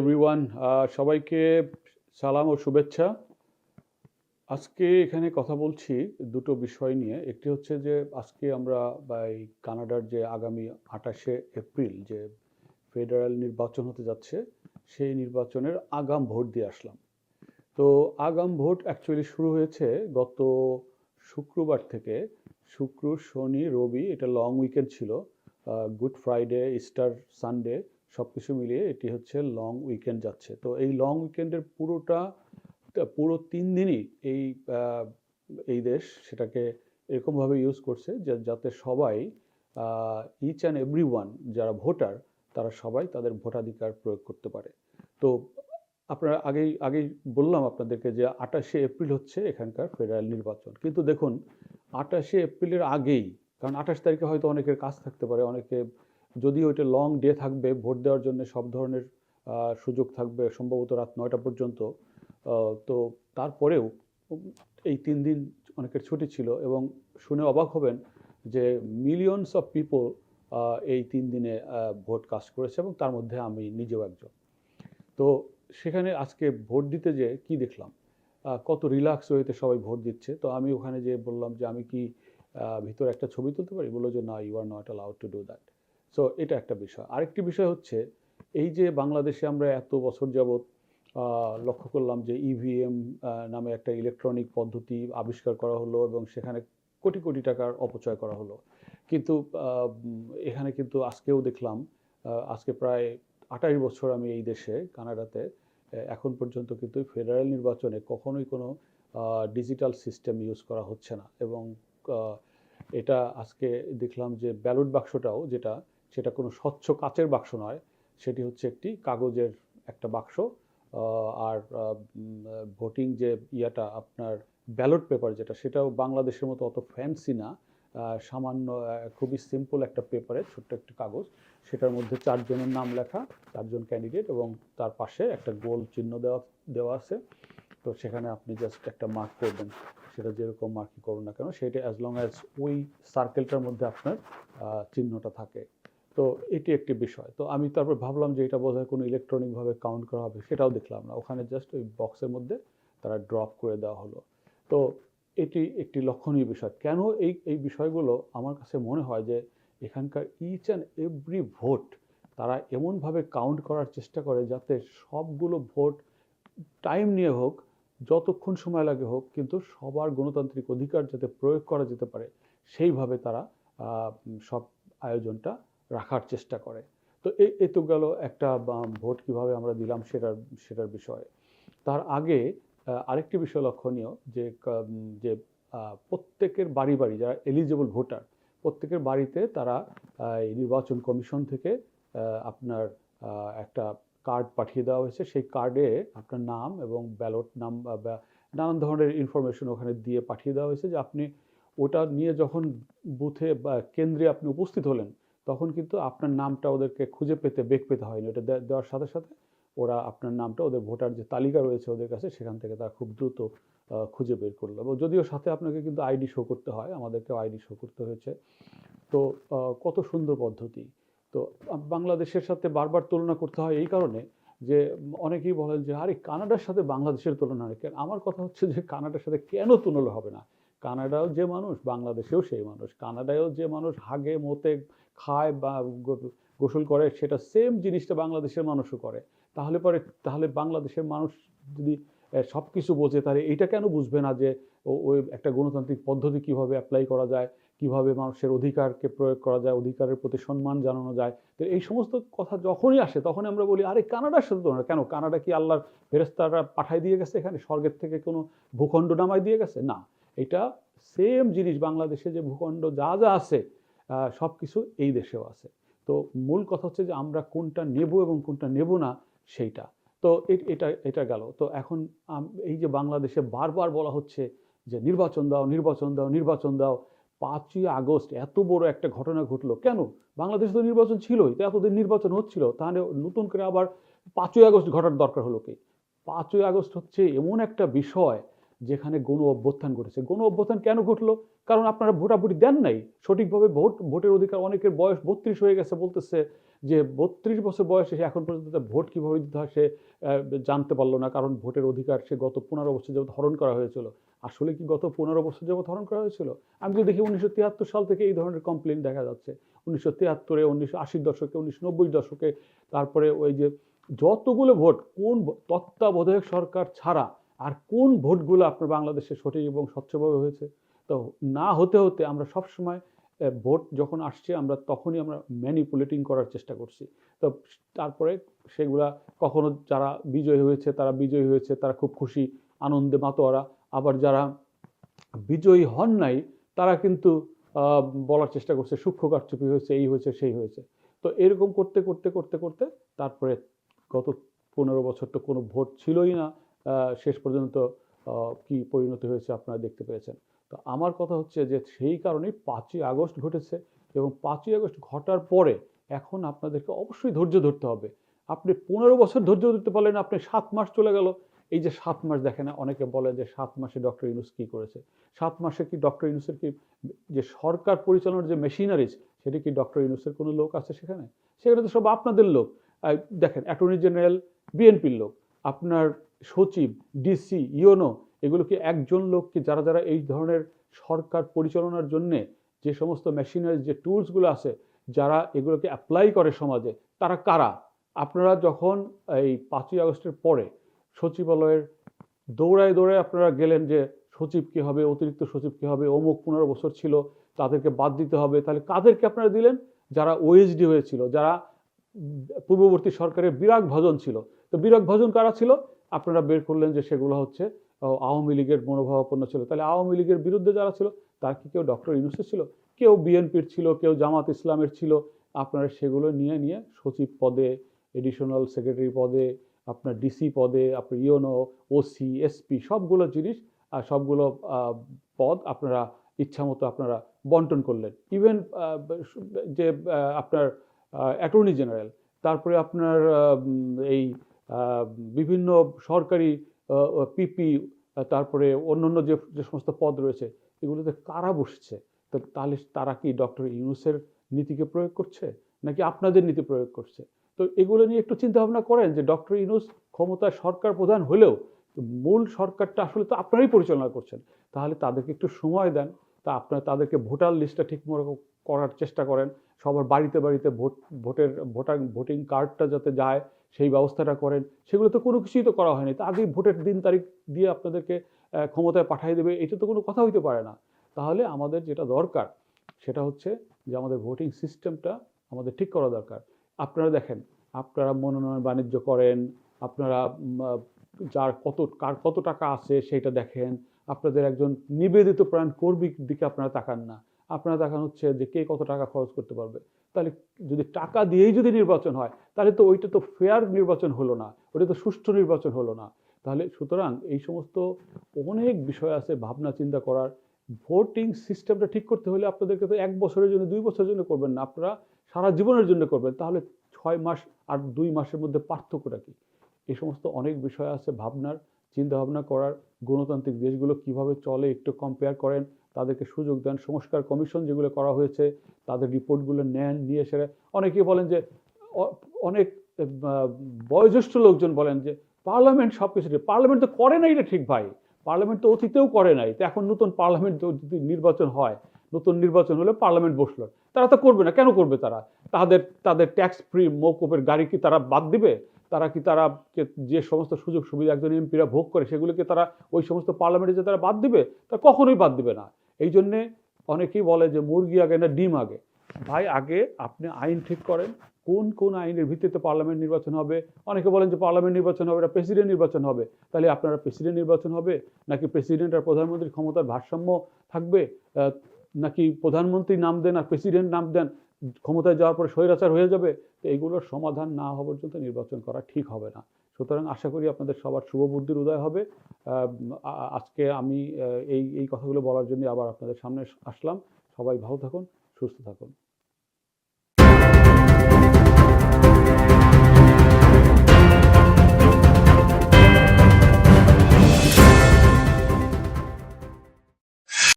Everyone সবাইকে সালাম ও শুভেচ্ছা। আজকে এখানে কথা বলছি দুটো বিষয় নিয়ে। একটি হচ্ছে যে, আজকে আমরা এই কানাডার যে আগামী আঠাশে এপ্রিল যে ফেডারেল নির্বাচন হতে যাচ্ছে, সেই নির্বাচনের আগাম ভোট দিয়ে আসলাম। তো আগাম ভোট অ্যাকচুয়ালি শুরু হয়েছে গত শুক্রবার থেকে। শুক্র, শনি, রবি, এটা লং উইকেন্ড ছিল। গুড ফ্রাইডে ইস্টার সানডে সব কিছু মিলিয়ে এটি হচ্ছে লং উইকেন্ড যাচ্ছে। তো এই লং উইকেন্ডের পুরোটা পুরো তিন দিনই এই এই দেশ সেটাকে এরকমভাবে ইউজ করছে যে, যাতে সবাই ইচ অ্যান্ড এভরি ওয়ান যারা ভোটার, তারা সবাই তাদের ভোটাধিকার প্রয়োগ করতে পারে। তো আপনারা আগেই আগেই বললাম আপনাদেরকে যে আঠাশে এপ্রিল হচ্ছে এখানকার ফেডারেল নির্বাচন। কিন্তু দেখুন, আঠাশে এপ্রিলের আগেই, কারণ আঠাশ তারিখে হয়তো অনেকের কাজ থাকতে পারে, অনেকে যদিও এটা লং ডে থাকবে, ভোট দেওয়ার জন্য সব ধরনের সুযোগ থাকবে সম্ভবত রাত নয়টা পর্যন্ত। তো তারপরেও এই তিন দিন অনেকের ছুটি ছিল এবং শুনে অবাক হবেন যে মিলিয়নস অফ পিপল এই তিন দিনে ভোট কাজ করেছে এবং তার মধ্যে আমি নিজেও একজন। তো সেখানে আজকে ভোট দিতে যে কি দেখলাম? কত রিল্যাক্স ওয়েতে সবাই ভোট দিচ্ছে। তো আমি ওখানে যে বললাম যে আমি কি ভিতরে একটা ছবি তুলতে পারি? বলল যে না you are not allowed to do that so এটা একটা বিষয়। আরেকটি বিষয় হচ্ছে, এই যে বাংলাদেশে আমরা এত বছর যাবৎ লক্ষ্য করলাম যে ইভিএম নামে একটা ইলেকট্রনিক পদ্ধতি আবিষ্কার করা হলো এবং সেখানে কোটি কোটি টাকার অপচয় করা হলো। কিন্তু এখানে কিন্তু আজকেও দেখলাম আজকে প্রায় আঠাশ বছর আমি এই দেশে, কানাডাতে এখন পর্যন্ত কিন্তু ফেডারেল নির্বাচনে কখনোই কোনো ডিজিটাল সিস্টেম ইউজ করা হচ্ছে না। এবং এটা আজকে দেখলাম যে ব্যালট বাক্সটাও যেটা সেটা কোনো স্বচ্ছ কাচের বাক্স নয়, সেটি হচ্ছে একটি কাগজের একটা বাক্স আর ভোটিং যে ইয়াটা আপনার ব্যালট পেপার যেটা, সেটাও বাংলাদেশের মতো অত ফ্যান্সি না সামান্য খুবই সিম্পল একটা পেপারে ছোট্ট একটা কাগজ। সেটার মধ্যে চারজনের নাম লেখা, চারজন ক্যান্ডিডেট এবং তার পাশে একটা গোল চিহ্ন দেওয়া দেওয়া আছে। তো সেখানে আপনি জাস্ট একটা মার্ক করবেন, সেটা যেরকম মার্কই করুন না কেন, সেটা অ্যাজ লং অ্যাজ ওই সার্কেলটার মধ্যে আপনার চিহ্নটা থাকে। তো এটি একটি বিষয়। তো আমি তারপর ভাবলাম যে এটা বোধহয় কোনো ইলেকট্রনিকভাবে কাউন্ট করা হবে, সেটাও দেখলাম না। ওখানে জাস্ট ওই বক্সের মধ্যে তারা ড্রপ করে দেওয়া হলো। তো এটি একটি লক্ষণীয় বিষয়। কেন এই এই বিষয়গুলো আমার কাছে মনে হয় যে এখানকার ইচ অ্যান্ড এভরি ভোট তারা এমনভাবে কাউন্ট করার চেষ্টা করে যাতে সবগুলো ভোট টাইম নিয়ে হোক, যতক্ষণ সময় লাগে হোক, কিন্তু সবার গণতান্ত্রিক অধিকার যাতে প্রয়োগ করা যেতে পারে, সেইভাবে তারা সব আয়োজনটা রাখার চেষ্টা করে। তো এই তো গেল একটা ভোট কীভাবে আমরা দিলাম সেটার সেটার বিষয়ে। তার আগে আরেকটি বিষয় লক্ষণীয় যে যে প্রত্যেকের বাড়ি বাড়ি যারা এলিজিবল ভোটার, প্রত্যেকের বাড়িতে তারা নির্বাচন কমিশন থেকে আপনার একটা কার্ড পাঠিয়ে দেওয়া হয়েছে। সেই কার্ডে আপনার নাম এবং ব্যালট নাম নানান ধরনের ইনফরমেশন ওখানে দিয়ে পাঠিয়ে দেওয়া হয়েছে যে আপনি ওটা নিয়ে যখন বুথে বা কেন্দ্রে আপনি উপস্থিত হলেন তখন কিন্তু আপনার নামটা ওদেরকে খুঁজে পেতে বেগ পেতে হয়নি। ওটা দেওয়ার সাথে সাথে ওরা আপনার নামটা, ওদের ভোটার যে তালিকা রয়েছে ওদের কাছে, সেখান থেকে তারা খুব দ্রুত খুঁজে বের করল। এবং যদিও সাথে আপনাকে কিন্তু আইডি শো করতে হয়, আমাদেরকেও আইডি শো করতে হয়েছে। তো কত সুন্দর পদ্ধতি। তো বাংলাদেশের সাথে বারবার তুলনা করতে হয় এই কারণে যে, অনেকেই বলেন যে, আরে, কানাডার সাথে বাংলাদেশের তুলনা কেন? আমার কথা হচ্ছে যে, কানাডার সাথে কেন তুলনা হবে না? কানাডাও যে মানুষ, বাংলাদেশেও সেই মানুষ। কানাডায়ও যে মানুষ, হাগে, মতে খায় বা গোসল করে, সেটা সেম জিনিসটা বাংলাদেশের মানুষও করে। তাহলে পরে, তাহলে বাংলাদেশের মানুষ যদি সব কিছু বোঝে, তাহলে এইটা কেন বুঝবে না যে ওই একটা গণতান্ত্রিক পদ্ধতি কীভাবে অ্যাপ্লাই করা যায়, কীভাবে মানুষের অধিকারকে প্রয়োগ করা যায়, অধিকারের প্রতি সম্মান জানানো যায়? তো এই সমস্ত কথা যখনই আসে তখন আমরা বলি, আরে, কানাডার সাথে তো না কেন? কানাডা কি আল্লাহর ফেরেস্তারা পাঠাই দিয়ে গেছে এখানে? স্বর্গের থেকে কোনো ভূখণ্ড নামাই দিয়ে গেছে? না, এটা সেম জিনিস বাংলাদেশে যে ভূখণ্ড যা যা আছে সব কিছু এই দেশেও আছে। তো মূল কথা হচ্ছে যে আমরা কোনটা নেব এবং কোনটা নেব না সেইটা। তো এটা এটা গেল। তো এখন এই যে বাংলাদেশে বারবার বলা হচ্ছে যে নির্বাচন দাও নির্বাচন দাও নির্বাচন দাও, পাঁচই আগস্ট এত বড় একটা ঘটনা ঘটলো। কেন? বাংলাদেশে তো নির্বাচন ছিলই, তো এতদিন নির্বাচন হচ্ছিল, তাহলে নতুন করে আবার পাঁচই আগস্ট ঘটার দরকার হলো কি? পাঁচই আগস্ট হচ্ছে এমন একটা বিষয় যেখানে গণ অভ্যুত্থান ঘটেছে। গণ অভ্যুত্থান কেন ঘটলো? কারণ আপনারা ভোটাভুটি দেন নাই। সঠিকভাবে ভোট, ভোটের অধিকার অনেকের বয়স বত্রিশ হয়ে গেছে বলতেছে যে বত্রিশ বছর বয়সে সে এখন পর্যন্ত ভোট কীভাবে দিতে হয় সে জানতে পারল না। কারণ ভোটের অধিকার সে গত পনেরো বছর যাবত হরণ করা হয়েছিল। আসলে কি গত পনেরো বছর যাবত হরণ করা হয়েছিল? আমি তো দেখি উনিশশো তিয়াত্তর সাল থেকে এই ধরনের কমপ্লেন দেখা যাচ্ছে। উনিশশো তিয়াত্তরে, উনিশশো আশির দশকে, উনিশশো নব্বই দশকে, তারপরে ওই যে যতগুলো ভোট, কোন তত্ত্বাবধায়ক সরকার ছাড়া আর কোন ভোটগুলো আপনার বাংলাদেশে সঠিক এবং স্বচ্ছভাবে হয়েছে? তো না হতে হতে আমরা সবসময় ভোট যখন আসছে আমরা তখনই আমরা ম্যানিপুলেটিং করার চেষ্টা করছি। তো তারপরে সেগুলা কখনো যারা বিজয়ী হয়েছে তারা বিজয়ী হয়েছে, তারা খুব খুশি, আনন্দে মাতোয়ারা। আবার যারা বিজয়ী হন নাই তারা কিন্তু বলার চেষ্টা করছে সূক্ষ্ম কারচুপি হয়েছে, এই হয়েছে, সেই হয়েছে। তো এরকম করতে করতে করতে করতে তারপরে গত পনেরো বছর তো কোনো ভোট ছিলই না। শেষ পর্যন্ত কি পরিণতি হয়েছে আপনারা দেখতে পেয়েছেন। তো আমার কথা হচ্ছে যে সেই কারণেই পাঁচই আগস্ট ঘটেছে এবং পাঁচই আগস্ট ঘটার পরে এখন আপনাদেরকে অবশ্যই ধৈর্য ধরতে হবে। আপনি পনেরো বছর ধৈর্য ধরতে পারলেন, আপনি সাত মাস চলে গেল। এই যে সাত মাস দেখেন, অনেকে বলে যে সাত মাসে ডক্টর ইউনুস কী করেছে? সাত মাসে কি ডক্টর ইউনুসের কি যে সরকার পরিচালনার যে মেশিনারিজ, সেটি কি ডক্টর ইউনুসের কোনো লোক আছে সেখানে? সেখানে তো সব আপনাদের লোক। দেখেন, অ্যাটর্নি জেনারেল, বিএনপির লোক। আপনার সচিব ডিসি ইওনো এগুলোকে একজন লোককে যারা যারা এই ধরনের সরকার পরিচালনার জন্যে যে সমস্ত মেশিনারি যে টুলসগুলো আছে, যারা এগুলোকে অ্যাপ্লাই করে সমাজে, তারা কারা? আপনারা যখন এই পাঁচই আগস্টের পরে সচিবালয়ের দৌড়ায় দৌড়ায় আপনারা গেলেন যে সচিব কী হবে, অতিরিক্ত সচিব কী হবে, অমুক পনেরো বছর ছিল, তাদেরকে বাদ দিতে হবে, তাহলে কাদেরকে আপনারা দিলেন? যারা ওএসডি হয়েছিল, যারা পূর্ববর্তী সরকারের বিরাগ ভজন ছিল, তো বিরাগ ভজন কারা ছিল? আপনারা বের করলেন যে সেগুলো হচ্ছে আওয়ামী লীগের মনোভাবাপন্ন ছিল। তাহলে আওয়ামী লীগের বিরুদ্ধে যারা ছিল, তার কি কেউ ডক্টর ইউনুসের ছিল? কেউ বিএনপির ছিল, কেউ জামাত ইসলামের ছিল। আপনারা সেগুলো নিয়ে নিয়ে সচিব পদে এডিশনাল সেক্রেটারি পদে, আপনার ডিসি পদে, আপনার ইওনো ওসি এসপি সবগুলো জিনিস আর সবগুলো পদ আপনারা ইচ্ছামতো আপনারা বন্টন করলেন। ইভেন যে আপনার অ্যাটর্নি জেনারেল তারপরে আপনার এই বিভিন্ন সরকারি পিপি তারপরে অন্যান্য যে যে সমস্ত পদ রয়েছে, এগুলোতে কারা বসছে? তো, তাহলে তারা কি ডক্টর ইউনুসের নীতিকে প্রয়োগ করছে, নাকি আপনাদের নীতি প্রয়োগ করছে? তো এগুলো নিয়ে একটু চিন্তা ভাবনা করেন যে, ডক্টর ইউনুস ক্ষমতায় সরকার প্রধান হলেও মূল সরকারটা আসলে তো আপনারাই পরিচালনা করছেন। তাহলে তাদেরকে একটু সময় দেন, তা আপনারা তাদেরকে ভোটার লিস্টটা ঠিক মতো করার চেষ্টা করেন, সবার বাড়িতে বাড়িতে ভোট, ভোটের ভোটার ভোটিং কার্ডটা যাতে যায় সেই ব্যবস্থাটা করেন। সেগুলো তো কোনো কিছুই তো করা হয়নি। তা আগেই ভোটের দিন তারিখ দিয়ে আপনাদেরকে ক্ষমতায় পাঠিয়ে দেবে, এটা তো কোনো কথা হইতে পারে না। তাহলে আমাদের যেটা দরকার, সেটা হচ্ছে যে আমাদের ভোটিং সিস্টেমটা আমাদের ঠিক করা দরকার। আপনারা দেখেন, আপনারা মনোনয়ন বাণিজ্য করেন, আপনারা যার কত, কার কত টাকা আছে সেটা দেখেন। আপনাদের একজন নিবেদিত প্রাণ কর্মীর দিকে আপনারা তাকান না। আপনারা দেখানো হচ্ছে যে কে কত টাকা খরচ করতে পারবে। তাহলে যদি টাকা দিয়েই যদি নির্বাচন হয়, তাহলে তো ওইটা তো ফেয়ার নির্বাচন হলো না ওটা তো সুষ্ঠু নির্বাচন হলো না। তাহলে সুতরাং এই সমস্ত অনেক বিষয় আছে ভাবনা চিন্তা করার। ভোটিং সিস্টেমটা ঠিক করতে হলে আপনাদেরকে তো এক বছরের জন্য, দুই বছরের জন্য করবেন না। আপনারা সারা জীবনের জন্য করবেন। তাহলে ছয় মাস আর দুই মাসের মধ্যে পার্থক্যটা কি? এই সমস্ত অনেক বিষয় আছে ভাবনার চিন্তা ভাবনা করার। গণতান্ত্রিক দেশগুলো কীভাবে চলে, একটু কম্পেয়ার করেন। তাদেরকে সুযোগ দেন। সংস্কার কমিশন যেগুলো করা হয়েছে, তাদের রিপোর্টগুলো নেন, নিয়ে এসে অনেকেই বলেন যে অনেক বয়োজ্যেষ্ঠ লোকজন বলেন যে, পার্লামেন্ট সব কিছু পার্লামেন্ট তো করে নাই এটা ঠিক ভাই। পার্লামেন্ট তো অতীতেও করে নাই। তো এখন নতুন পার্লামেন্ট যদি নির্বাচন হয়, নতুন নির্বাচন হলে পার্লামেন্ট বসল। তারা তো করবে না, কেন করবে তারা? তাদের তাদের ট্যাক্স ফ্রি মৌকুপের গাড়ি কি তারা বাদ দিবে? তারা কি তারা যে সমস্ত সুযোগ সুবিধা একজন এমপিরা ভোগ করে, সেগুলোকে তারা ওই সমস্ত পার্লামেন্টে যে তারা বাদ দিবে, তা কখনোই বাদ দিবে না। এই জন্যে অনেকেই বলে যে মুরগি আগে না ডিম আগে। ভাই, আগে আপনি আইন ঠিক করেন, কোন কোন আইনের ভিত্তিতে পার্লামেন্ট নির্বাচন হবে? অনেকে বলেন যে পার্লামেন্ট নির্বাচন হবে, এটা প্রেসিডেন্ট নির্বাচন হবে। তাহলে আপনারা প্রেসিডেন্ট নির্বাচন হবে? নাকি প্রেসিডেন্ট আর প্রধানমন্ত্রীর ক্ষমতার ভারসাম্য থাকবে? নাকি প্রধানমন্ত্রী নাম দেন আর প্রেসিডেন্ট নাম দেন? ক্ষমতায় যাওয়ার পরে স্বৈরাচার হয়ে যাবে, তো এইগুলোর সমাধান না হওয়া পর্যন্ত নির্বাচন করা ঠিক হবে না। সুতরাং আশা করি আপনাদের সবার শুভ বুদ্ধির উদয় হবে। আজকে আমি এই এই কথাগুলো বলার জন্য আবার আপনাদের সামনে আসলাম। সবাই ভালো থাকুন, সুস্থ থাকুন।